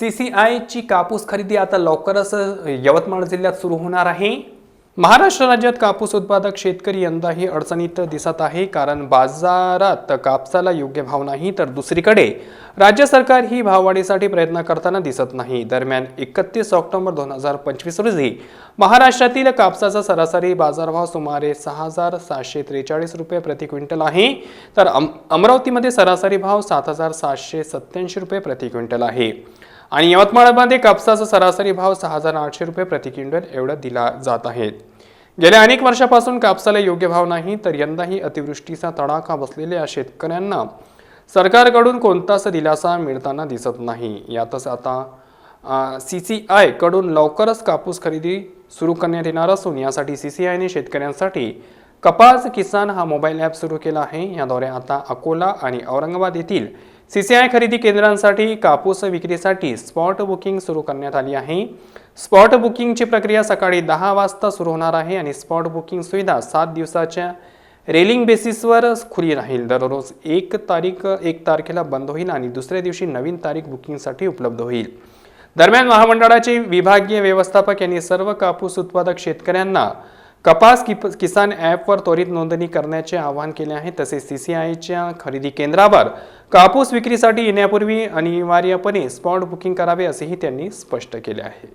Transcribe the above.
C C आयची कापूस खरेदी आता लवकरच यवतमाळ जिल्ह्यात सुरू होणार आहे. महाराष्ट्र राज्यात कापूस उत्पादक शेतकरी यंदाही अडचणीत दिसत आहे. कारण बाजारात कापसाला योग्य भाव नाही तर दुसरीकडे राज्य सरकार ही भाववाढीसाठी प्रयत्न करताना दिसत नाही. दरम्यान एकतीस ऑक्टोबर दोन हजार पंचवीस रोजी महाराष्ट्रातील कापसाचा सरासरी बाजारभाव सुमारे सहा हजार सातशे त्रेचाळीस रुपये प्रति क्विंटल आहे. तर अम अमरावतीमध्ये सरासरी भाव सात हजार सातशे सत्याऐंशी रुपये प्रति क्विंटल आहे. आणि यवतमाळमध्ये कापसाचा सरासरी भाव सहा हजार आठशे रुपये प्रति क्विंटल एवढा दिला जात आहे. गेल्या अनेक वर्षापासून कापसाला योग्य भाव नाही तर यंदाही अतिवृष्टीचा तडाखा बसलेल्या शेतकऱ्यांना सरकारकडून कोणताच दिलासा मिळताना दिसत नाही. यातच आता सी सी आयकडून लवकरच कापूस खरेदी सुरू करण्यात येणार असून यासाठी सी सी आयने शेतकऱ्यांसाठी कपास किसान हा मोबाईल ॲप सुरू केला आहे. याद्वारे आता अकोला आणि औरंगाबाद येथील सी सी आय खरेदी केंद्रांसाठी कापूस विक्रीसाठी स्पॉट बुकिंग सुरू करण्यात आली आहे. स्पॉट बुकिंगची प्रक्रिया सकाळी दहा वाजता सुरू होणार आहे आणि स्पॉट बुकिंग सुविधा सात दिवसाच्या रेलिंग बेसिसवर खुली राहील. दररोज एक तारीख एक तारखेला बंद होईल आणि दुसऱ्या दिवशी नवीन तारीख बुकिंगसाठी उपलब्ध होईल. दरम्यान महामंडळाचे विभागीय व्यवस्थापक यांनी सर्व कापूस उत्पादक शेतकऱ्यांना कपास कि किसान ॲपवर त्वरित नोंदणी करण्याचे आवाहन केले आहे. तसेच सी सी आयच्या खरेदी केंद्रावर कापूस विक्रीसाठी येण्यापूर्वी अनिवार्यपणे स्पॉट बुकिंग करावे असेही त्यांनी स्पष्ट केले आहे.